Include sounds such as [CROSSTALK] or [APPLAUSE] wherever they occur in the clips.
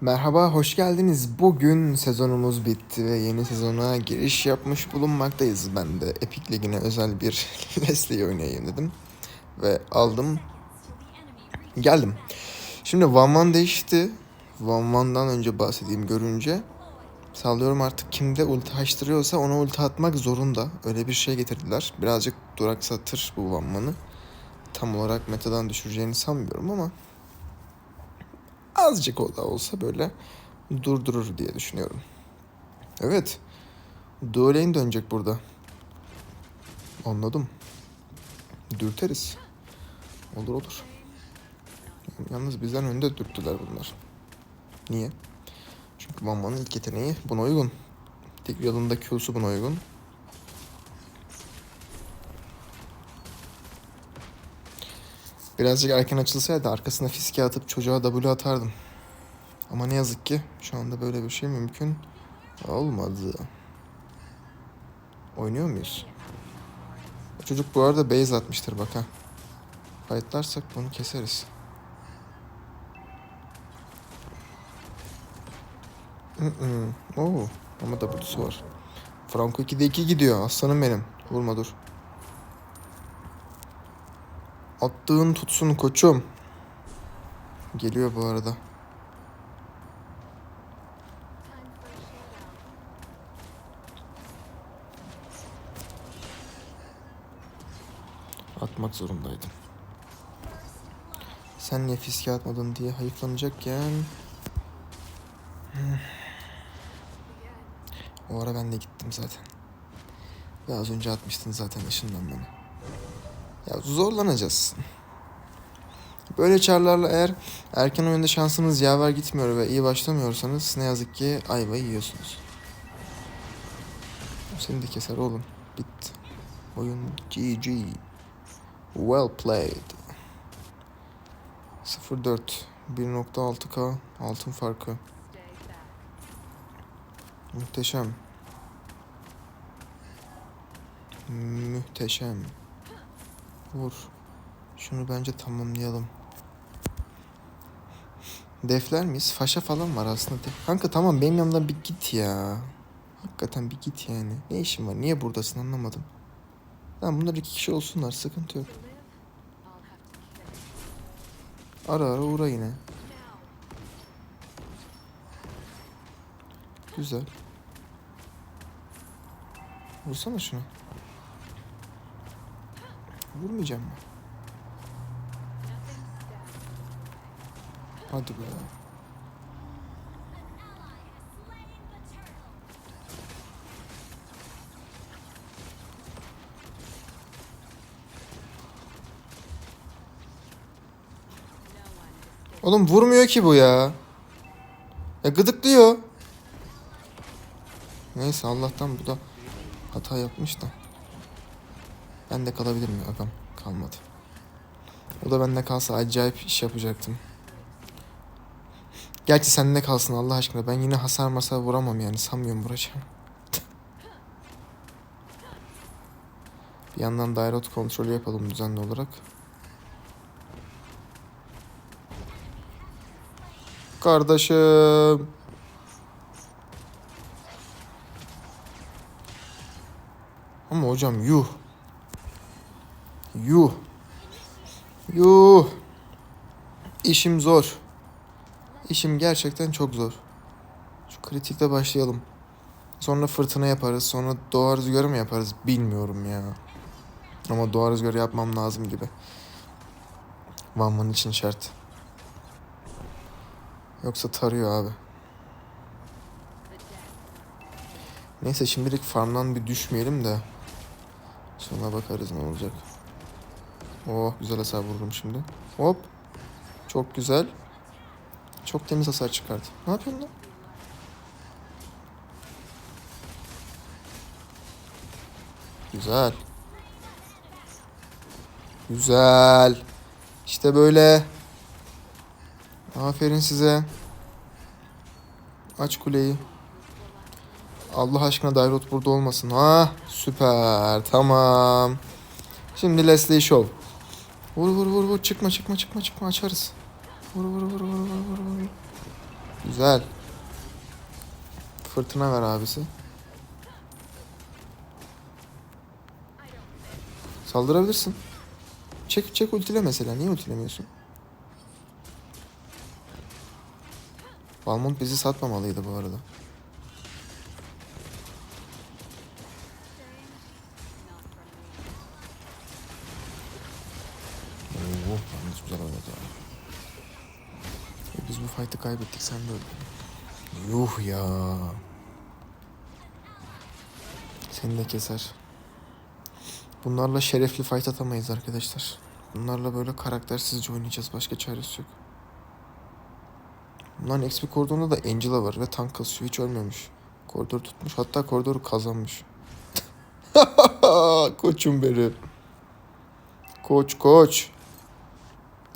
Merhaba, hoş geldiniz. Bugün sezonumuz bitti ve yeni sezona giriş yapmış bulunmaktayız. Ben de Epic Ligi'ne özel bir [LAUGHS] Leslie oynayayım dedim. Ve aldım. Geldim. Şimdi Van Van değişti. Van Van'dan önce bahsedeyim görünce. Sallıyorum artık kimde ulti açtırıyorsa ona ulti atmak zorunda. Öyle bir şey getirdiler. Birazcık duraksatır bu Van Van'ı. Tam olarak metadan düşüreceğini sanmıyorum ama azıcık o da olsa böyle durdurur diye düşünüyorum. Evet. Duo lane dönecek burada. Anladım. Dürteriz. Olur olur. Yalnız bizden önde dürttüler bunlar. Niye? Çünkü Bamba'nın ilk yeteneği buna uygun. Tek yılında Q'su buna uygun. Birazcık erken açılsaydı arkasına fiske atıp çocuğa W atardım. Ama ne yazık ki şu anda böyle bir şey mümkün olmadı. Oynuyor muyuz? O çocuk bu arada base atmıştır bak ha. Fightlarsak bunu keseriz. Oo, ama W'su var. Franco 2'de 2 gidiyor. Aslanım benim. Vurma dur. Attığın tutsun koçum. Geliyor bu arada. Atmak zorundaydım. Sen niye fiske atmadın diye hayıflanacakken... O ara ben de gittim zaten. Ve az önce atmıştın zaten ışınlanmanı. Ya zorlanacağız. Böyle çarlarla eğer erken oyunda şansınız yaver gitmiyor ve iyi başlamıyorsanız ne yazık ki ayvayı yiyorsunuz. Seni de keser oğlum. Bitti. Oyun GG. Well played. 0-4. 1.6k altın farkı. Muhteşem. Muhteşem. Vur. Şunu bence tamamlayalım. Defler miyiz? Faşa falan var aslında. Kanka tamam benim yanımdan bir git ya. Hakikaten bir git yani. Ne işin var? Niye buradasın anlamadım. Lan bunlar iki kişi olsunlar. Sıkıntı yok. Ara ara uğra yine. Güzel. Vursana şunu. Vurmayacağım mı? Hadi be. Oğlum vurmuyor ki bu ya. Ya gıdıklıyor. Neyse Allah'tan bu da hata yapmış da. Ben de kalabilir mi? Agam kalmadı. O da bende kalsa acayip iş yapacaktım. Gerçi sende kalsın Allah aşkına. Ben yine hasar masar vuramam yani. Sanmıyorum vuracağım. [LAUGHS] Bir yandan dairot kontrolü yapalım düzenli olarak. Kardeşim. Ama hocam yuh. Yuh. Yuh. İşim zor. İşim gerçekten çok zor. Şu kritikle başlayalım. Sonra fırtına yaparız. Sonra doğa rüzgarı mı yaparız bilmiyorum ya. Ama doğa rüzgarı yapmam lazım gibi. Van için şart. Yoksa tarıyor abi. Neyse şimdilik farmdan bir düşmeyelim de. Sonra bakarız ne olacak. Oh güzel hasar vurdum şimdi. Hop. Çok güzel. Çok temiz hasar çıkardı. Ne yapıyorsun lan? Güzel. Güzel. İşte böyle. Aferin size. Aç kuleyi. Allah aşkına Dairot burada olmasın. Ha süper. Tamam. Şimdi Leslie Show. Vur vur vur vur çıkma çıkma çıkma çıkma açarız. Vur vur vur vur vur vur vur. Güzel. Fırtına ver abisi. Saldırabilirsin. Çek çek ultile mesela. Niye ultilemiyorsun? Balmont bizi satmamalıydı bu arada. Yalnız güzel oynadı ya. Biz bu fight'ı kaybettik sen de öldün. Yuh ya. Seni de keser. Bunlarla şerefli fight atamayız arkadaşlar. Bunlarla böyle karaktersizce oynayacağız. Başka çaresi yok. Bunların XP koridorunda da Angela var ve tank kasıyor. Hiç ölmemiş. Koridor tutmuş. Hatta koridoru kazanmış. [LAUGHS] Koçum benim. Koç koç.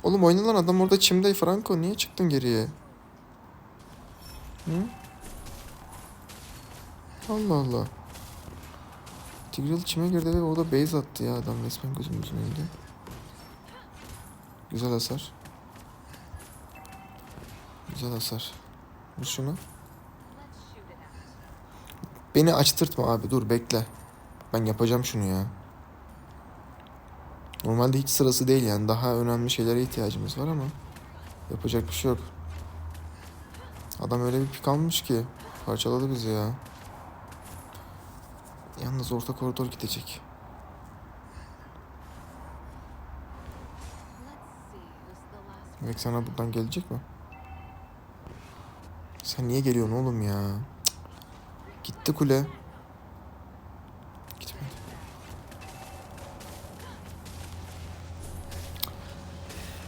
Oğlum oyna lan adam orada çimde Franco. Niye çıktın geriye? Hı? Allah Allah. Tigreal çime girdi ve o da base attı ya adam resmen gözümüzün önünde. Güzel hasar. Güzel hasar. Vur şunu. Beni açtırtma abi dur bekle. Ben yapacağım şunu ya. Normalde hiç sırası değil yani. Daha önemli şeylere ihtiyacımız var ama yapacak bir şey yok. Adam öyle bir pik almış ki parçaladı bizi ya. Yalnız orta koridor gidecek. Bek sana buradan gelecek mi? Sen niye geliyorsun oğlum ya? Cık. Gitti kule.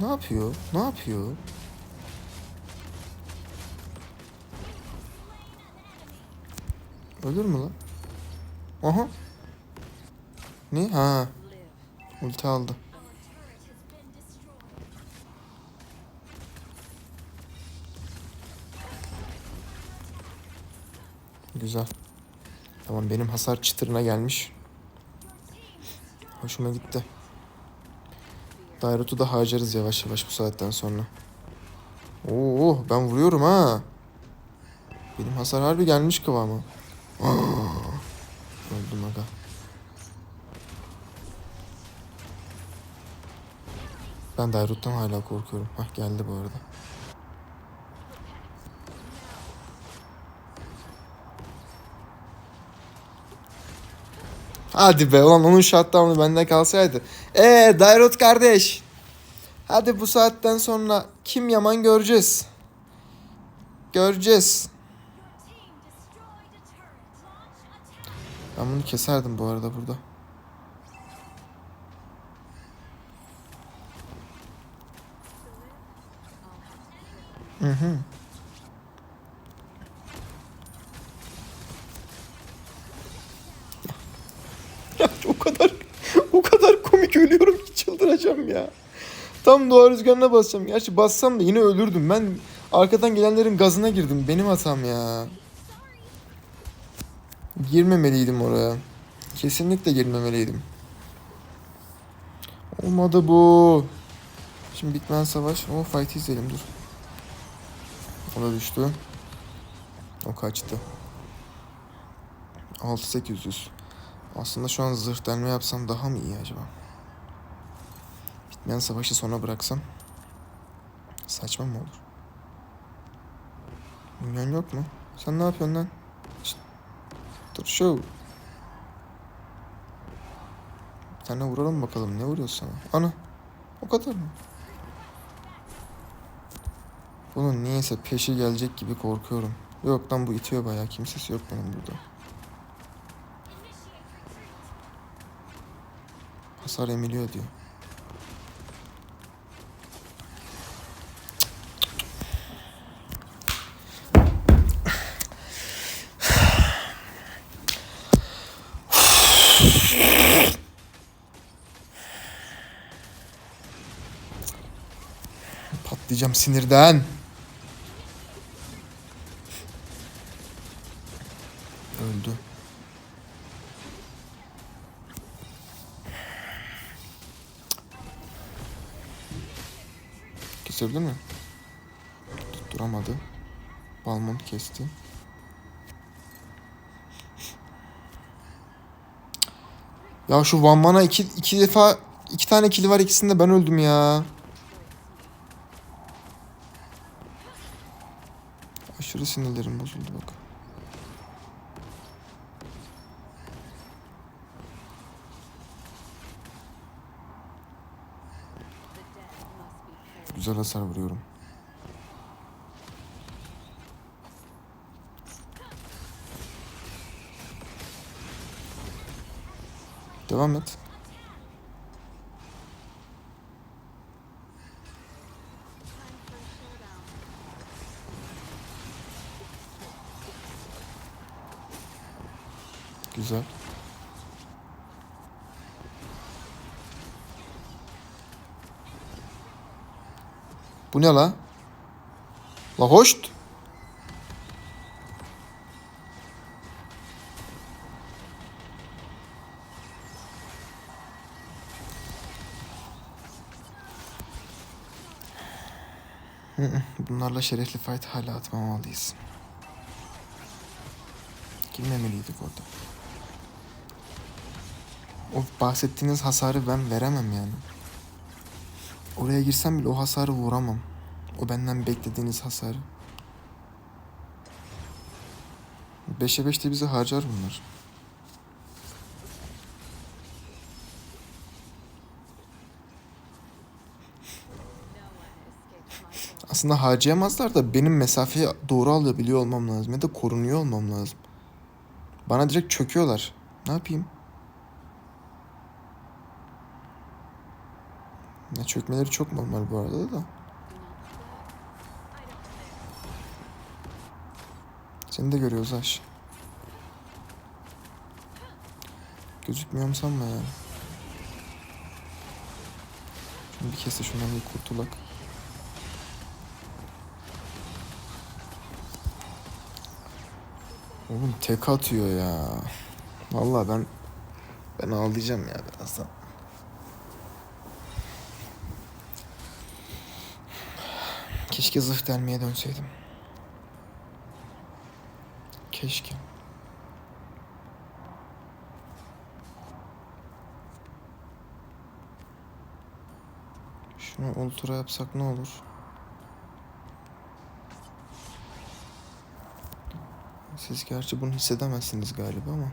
Ne yapıyor? Ne yapıyor? Ölür mü lan? Aha. Ne? Ha. Ulti aldı. Güzel. Tamam benim hasar çıtırına gelmiş. Hoşuma gitti. Dairut'u da harcarız yavaş yavaş bu saatten sonra. Oo ben vuruyorum ha. Benim hasar harbi gelmiş kıvama. [GASPS] Öldüm aga. Ben Dairut'tan hala korkuyorum. Hah geldi bu arada. Hadi be ulan onun shutdown'u bende kalsaydı. Ee Dairut kardeş. Hadi bu saatten sonra kim yaman göreceğiz. Göreceğiz. Ben bunu keserdim bu arada burada. Hı hı. O kadar o kadar komik ölüyorum ki çıldıracağım ya. Tam doğa rüzgarına basacağım. Gerçi bassam da yine ölürdüm. Ben arkadan gelenlerin gazına girdim. Benim hatam ya. Girmemeliydim oraya. Kesinlikle girmemeliydim. Olmadı bu. Şimdi bitmen savaş. O fight izleyelim dur. O da düştü. O kaçtı. 6800. Aslında şu an zırh delme yapsam daha mı iyi acaba? Bitmeyen savaşı sona bıraksam saçma mı olur? Minyon yok mu? Sen ne yapıyorsun lan? Şşt. Dur şu. Bir tane vuralım bakalım. Ne vuruyorsun sana? Ana. O kadar mı? Bunun niyeyse peşi gelecek gibi korkuyorum. Yok lan bu itiyor bayağı. Kimsesi yok benim burada. Hasar emiliyor diyor. Patlayacağım sinirden. Ya şu Van Mana iki, iki defa iki tane kili var ikisinde ben öldüm ya. Aşırı sinirlerim bozuldu bak. Güzel hasar vuruyorum. Devam et. Güzel. Bu ne la? La hoşt. Bunlarla şerefli fight hala atmamalıyız. Girmemeliydik orada. O bahsettiğiniz hasarı ben veremem yani. Oraya girsem bile o hasarı vuramam. O benden beklediğiniz hasarı. 5'e 5'te bizi harcar bunlar. Aslında harcayamazlar da benim mesafeyi doğru alabiliyor olmam lazım ya da korunuyor olmam lazım. Bana direkt çöküyorlar. Ne yapayım? Ya çökmeleri çok normal bu arada da. Seni de görüyoruz Aş. Gözükmüyorum sanma ya. Şimdi bir kez de şundan bir kurtulak. Oğlum tek atıyor ya. Vallahi ben ben ağlayacağım ya birazdan. Keşke zırh delmeye dönseydim. Keşke. Şunu ultra yapsak ne olur? Siz gerçi bunu hissedemezsiniz galiba ama.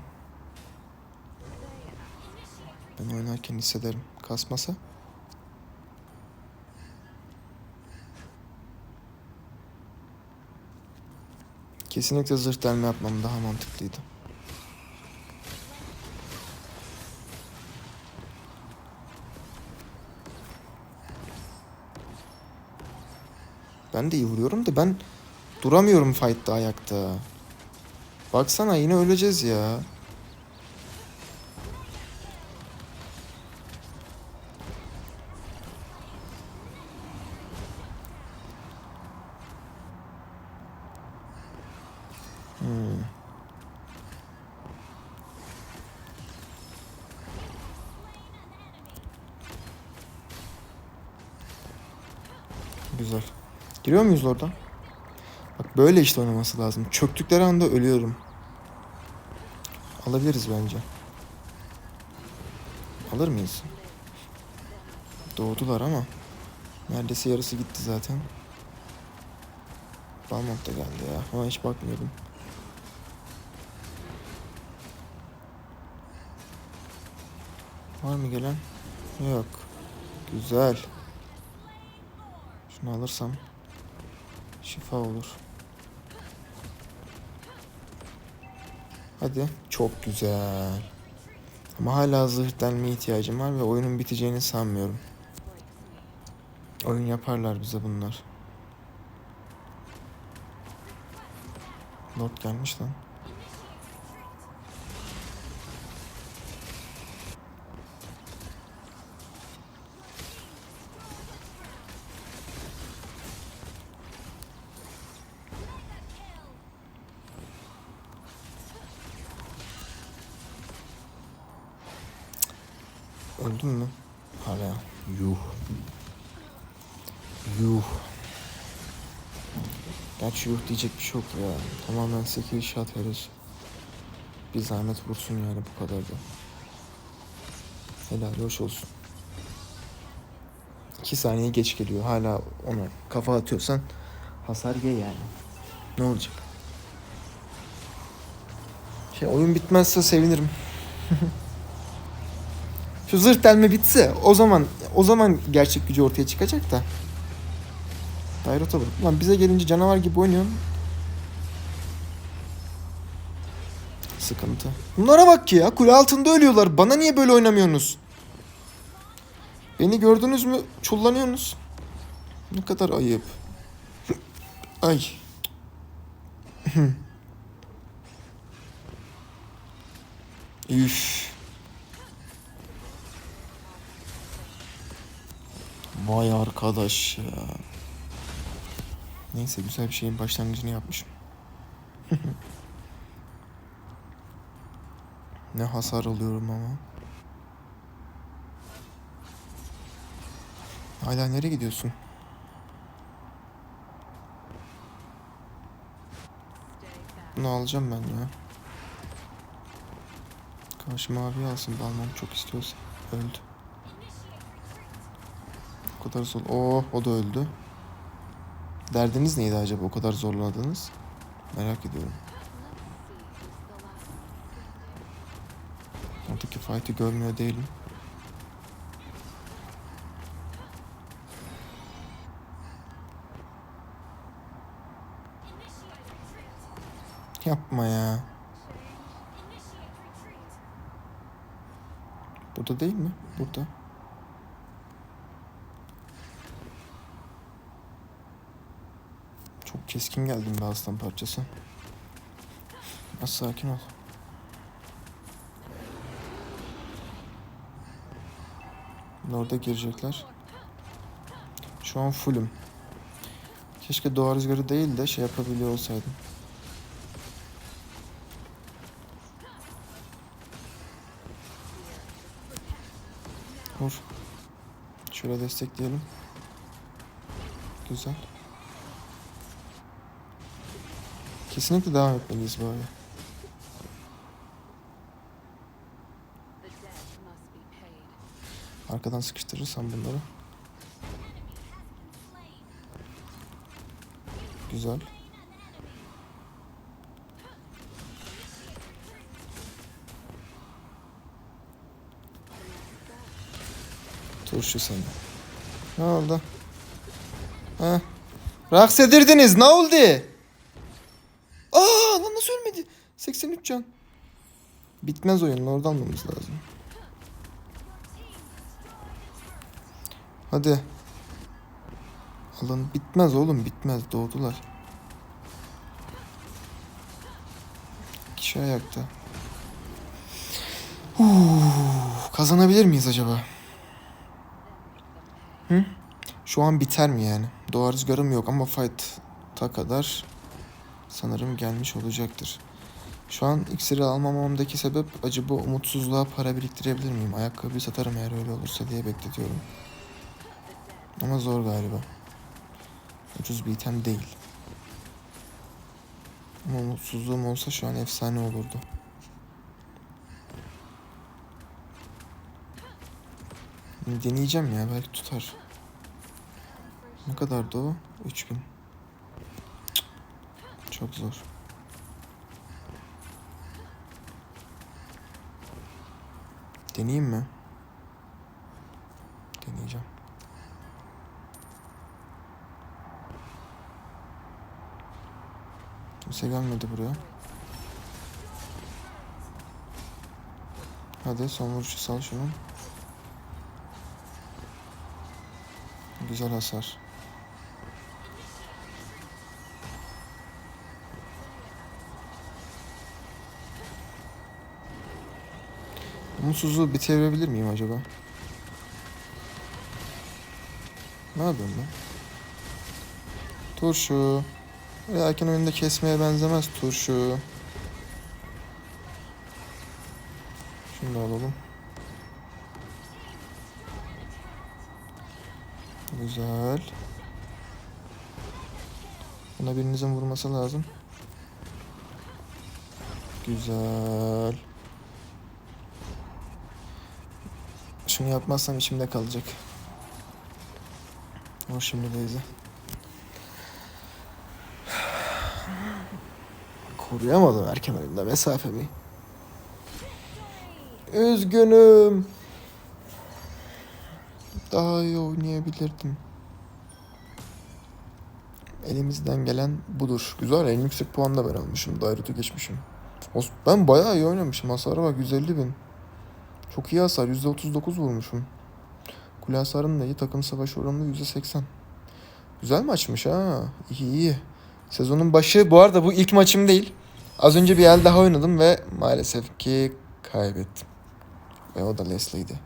Ben oynarken hissederim. Kasmasa. Kesinlikle zırh delme yapmam daha mantıklıydı. Ben de iyi vuruyorum da ben duramıyorum fight'ta ayakta. Baksana yine öleceğiz ya. Hmm. Güzel. Giriyor muyuz oradan? Böyle işte oynaması lazım. Çöktükleri anda ölüyorum. Alabiliriz bence. Alır mıyız? Doğdular ama. Neredeyse yarısı gitti zaten. Balmont da geldi ya. Ama hiç bakmıyordum. Var mı gelen? Yok. Güzel. Şunu alırsam şifa olur. Hadi. Çok güzel. Ama hala zırh delmeye ihtiyacım var ve oyunun biteceğini sanmıyorum. Oyun yaparlar bize bunlar. Lord gelmiş lan. Öldün mü? Hala. Yuh. Yuh. Gerçi yok diyecek bir şey yok ya. Tamamen skill shot henüz. Bir zahmet vursun yani bu kadar da. Helal hoş olsun. 2 saniye geç geliyor. Hala ona kafa atıyorsan hasar ye yani. Ne olacak? Şey oyun bitmezse sevinirim. [LAUGHS] Şu zırh delme bitse o zaman o zaman gerçek gücü ortaya çıkacak da. Dairota bak. Lan bize gelince canavar gibi oynuyorsun. Sıkıntı. Bunlara bak ya. Kule altında ölüyorlar. Bana niye böyle oynamıyorsunuz? Beni gördünüz mü? Çullanıyorsunuz. Ne kadar ayıp. [LAUGHS] Ay. [LAUGHS] Üf. Vay arkadaş ya. Neyse güzel bir şeyin başlangıcını yapmışım. [LAUGHS] ne hasar alıyorum ama. Hala nereye gidiyorsun? Bunu alacağım ben ya. Karşı mavi alsın Balmam çok istiyorsa. Öldü. O kadar zor. Oo, o da öldü. Derdiniz neydi acaba o kadar zorladınız? Merak ediyorum. Oradaki fight'ı görmüyor değilim. Yapma ya. Burada değil mi? Burada. Çok keskin geldim be aslan parçası. Az sakin ol. Orada girecekler. Şu an fullüm. Keşke doğa rüzgarı değil de şey yapabiliyor olsaydım. Vur. Şöyle destekleyelim. Güzel. Kesinlikle devam etmeliyiz böyle. Arkadan sıkıştırırsam bunları. Güzel. Turşu seni. Ne oldu? Ha? Raks edirdiniz. Ne oldu? 83 can. Bitmez oyun. Orada almamız lazım. Hadi. Alın bitmez oğlum bitmez doğdular. Kişi ayakta. Uf, kazanabilir miyiz acaba? Hı? Şu an biter mi yani? Doğa rüzgarım yok ama fight'a kadar sanırım gelmiş olacaktır. Şu an iksiri almamamdaki sebep acaba umutsuzluğa para biriktirebilir miyim? Ayakkabıyı satarım eğer öyle olursa diye bekletiyorum. Ama zor galiba. Ucuz bir item değil. Ama umutsuzluğum olsa şu an efsane olurdu. Deneyeceğim ya belki tutar. Ne kadardı o? 3000. Cık, Çok zor. Deneyeyim mi? Deneyeceğim. Kimse gelmedi buraya. Hadi son vuruşu sal şunu. Güzel hasar. Umutsuzluğu bitirebilir miyim acaba? Ne yapıyorum ben? Turşu. Erken oyunda kesmeye benzemez turşu. Şunu da alalım. Güzel. Buna birinizin vurması lazım. Güzel. Şunu yapmazsam içimde kalacak. Vur şimdi Beyzi. Koruyamadım erken oyunda mesafemi. Üzgünüm. Daha iyi oynayabilirdim. Elimizden gelen budur. Güzel en yüksek puan da ben almışım. Dairut'u geçmişim. Ben bayağı iyi oynamışım. Hasara bak 150 bin. Çok iyi hasar. %39 vurmuşum. Kule hasarım da iyi. Takım savaş oranı %80. Güzel maçmış ha. İyi iyi. Sezonun başı bu arada bu ilk maçım değil. Az önce bir el daha oynadım ve maalesef ki kaybettim. Ve o da Leslie'ydi.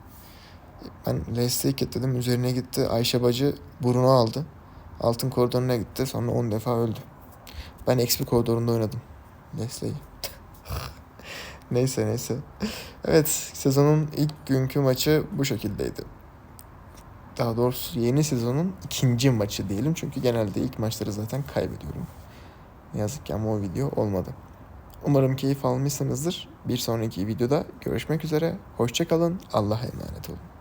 Ben Leslie'yi kilitledim. Üzerine gitti. Ayşe bacı burunu aldı. Altın koridoruna gitti. Sonra 10 defa öldü. Ben XP koridorunda oynadım. Leslie'yi. Neyse neyse. Evet sezonun ilk günkü maçı bu şekildeydi. Daha doğrusu yeni sezonun ikinci maçı diyelim. Çünkü genelde ilk maçları zaten kaybediyorum. Ne yazık ki ama o video olmadı. Umarım keyif almışsınızdır. Bir sonraki videoda görüşmek üzere. Hoşçakalın. Allah'a emanet olun.